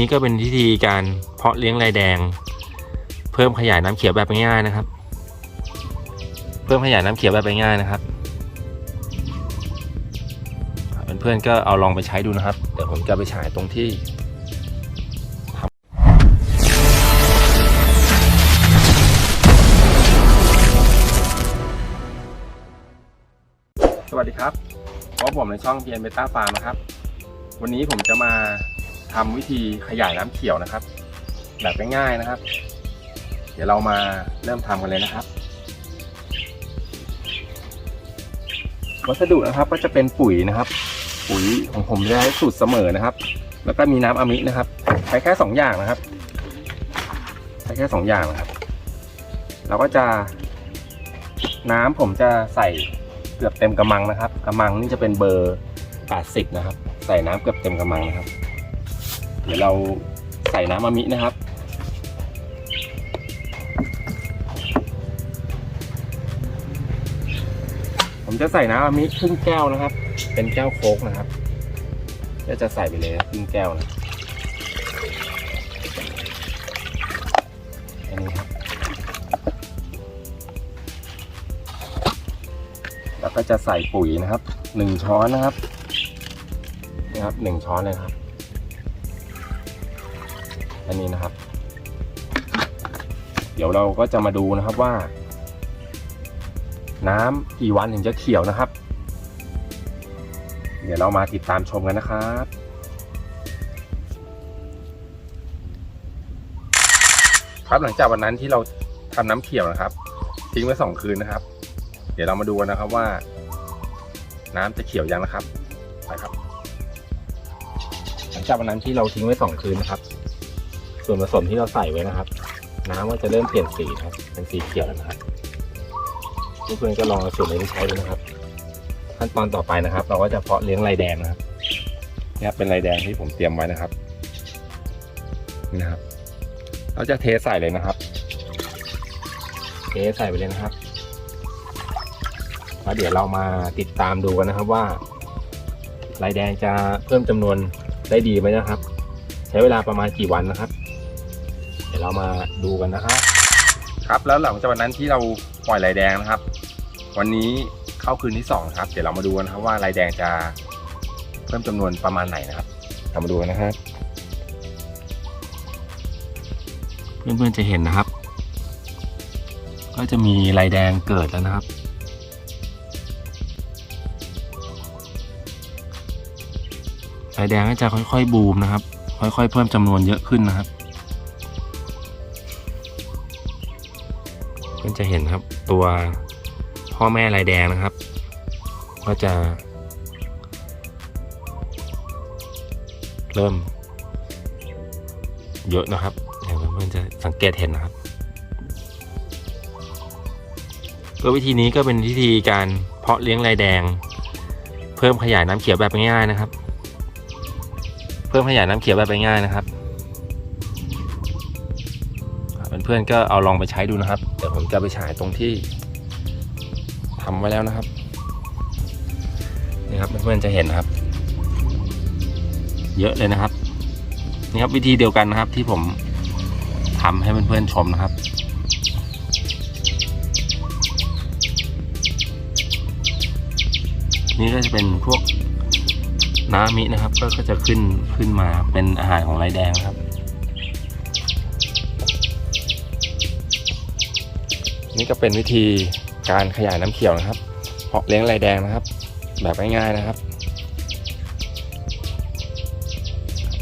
นี่ก็เป็นวิธีการเพาะเลี้ยงลายแดง เพิ่มขยายน้ำเขียวแบบง่ายๆนะครับ เพิ่มขยายน้ำเขียวแบบง่ายๆนะครับเพื่อนๆก็เอาลองไปใช้ดูนะครับเดี๋ยวผมจะไปฉายตรงที่สวัสดีครับพบผมในช่องเพียนเบต้าฟาร์มนะครับ วันนี้ผมจะมา ทำวิธีขยายน้ำเขียวนะครับ แบบง่ายๆนะครับ เดี๋ยวเรามาเริ่มทำกันเลยนะครับ วัสดุนะครับก็จะเป็นปุ๋ยนะครับ ปุ๋ยของผมจะใช้สูตรเสมอนะครับ แล้วก็มีน้ำอะมินะครับใช้แค่สองอย่างนะครับใช้แค่สองอย่างนะครับ เราก็จะน้ำผมจะใส่เกือบเต็มกระมังนะครับกระมังนี่จะเป็นเบอร์ 80 นะครับ ใส่น้ำเกือบเต็มกระมังนะครับ เดี๋ยวเราใส่น้ำอะมินะครับ ผมจะใส่น้ำอะมิครึ่งแก้วนะครับ เป็นแก้วโค้กนะครับก็จะใส่ไปเลยครึ่งแก้วนะอันนี้ครับแล้วก็จะใส่ปุ๋ยนะครับหนึ่งช้อนนะครับนี่ครับหนึ่งช้อนเลยครับ อันนี้นะครับ เดี๋ยวเราก็จะมาดูนะครับว่า น้ำกี่วันถึงจะเขียวนะครับ เดี๋ยวเรามาติดตามชมกันนะครับครับหลังจากวันนั้นที่เราทำน้ำเขียวนะครับ ทิ้งไว้สองคืนนะครับ เดี๋ยวเรามาดูกันนะครับว่า น้ำจะเขียวยังนะครับไปครับ หลังจากวันนั้นที่เราทิ้งไว้สองคืนนะครับ ส่วนผสมที่เราใส่ไว้นะครับ น้ำก็จะเริ่มเปลี่ยนสีนะครับเป็นสีเขียวแล้วนะครับทุกคนก็ลองเอาสูตรนี้ไปใช้ดูนะครับ ขั้นตอนต่อไปนะครับ เราก็จะเพาะเลี้ยงลายแดงนะครับนี่ครับเป็นลายแดงที่ผมเตรียมไว้นะครับนี่นะครับ เราจะเทใส่เลยนะครับ เทใส่ไปเลยนะครับแล้วเดี๋ยวเรามาติดตามดูกันนะครับว่าลายแดงจะเพิ่มจำนวนได้ดีไหมนะครับ ใช้เวลาประมาณกี่วันนะครับเดี๋ยวเรามาดูกันนะครับ ครับแล้วหลังจากวันนั้นที่เราปล่อยลายแดงนะครับ วันนี้เข้าคืนที่สองครับ เดี๋ยวเรามาดูกันนะครับว่าลายแดงจะเพิ่มจำนวนประมาณไหนนะครับเรามาดูกันนะครับเพื่อนๆจะเห็นนะครับ ก็จะมีลายแดงเกิดแล้วนะครับลายแดงก็จะค่อยๆบูมนะครับ ค่อยๆ เพิ่มจำนวนเยอะขึ้นนะครับ จะเห็นครับตัวพ่อแม่ลายแดงนะครับ ก็จะ เริ่ม เยอะนะครับเดี๋ยวเพื่อนจะสังเกตเห็นนะครับก็วิธีนี้ก็เป็นวิธีการเพาะเลี้ยงลายแดง เพิ่มขยายน้ำเขียวแบบง่ายๆนะครับ เพิ่มขยายน้ำเขียวแบบง่ายๆนะครับ เพื่อนๆก็เอาลองไปใช้ดูนะครับ เดี๋ยวผมจะไปฉายตรงที่ทำไว้แล้วนะครับ นี่ครับเพื่อนๆจะเห็นนะครับ เยอะเลยนะครับ นี่ครับวิธีเดียวกันนะครับที่ผมทำให้เพื่อนๆชมนะครับนี่ก็จะเป็นพวกน้ำมินะครับ ก็จะขึ้นขึ้นมาเป็นอาหารของลายแดงนะครับ นี่ก็เป็นวิธีการขยายน้ำเขียวนะครับ เพาะเลี้ยงลายแดงนะครับ แบบง่ายๆนะครับ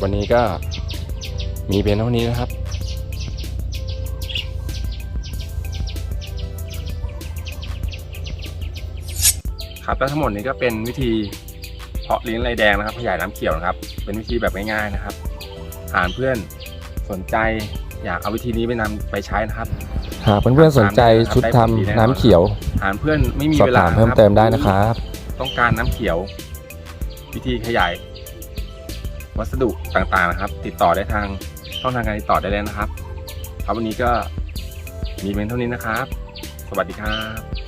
วันนี้ก็มีเพียงเท่านี้นะครับครับแล้วทั้งหมดนี้ก็เป็นวิธีเพาะเลี้ยงลายแดงนะครับขยายน้ำเขียวนะครับ เป็นวิธีแบบง่ายๆนะครับหากเพื่อนสนใจอยากเอาวิธีนี้ไปนำไปใช้นะครับ หากเพื่อนๆสนใจชุดทำน้ำเขียวหากเพื่อนไม่มีสอบเวลาถามเพิ่มเติมได้นะครับ ต้องการน้ำเขียว วิธีขยาย วัสดุต่างๆนะครับ ติดต่อได้ทางช่องทางการติดต่อได้เลยนะครับ ครับวันนี้ก็มีเพียงเท่านี้นะครับ สวัสดีครับ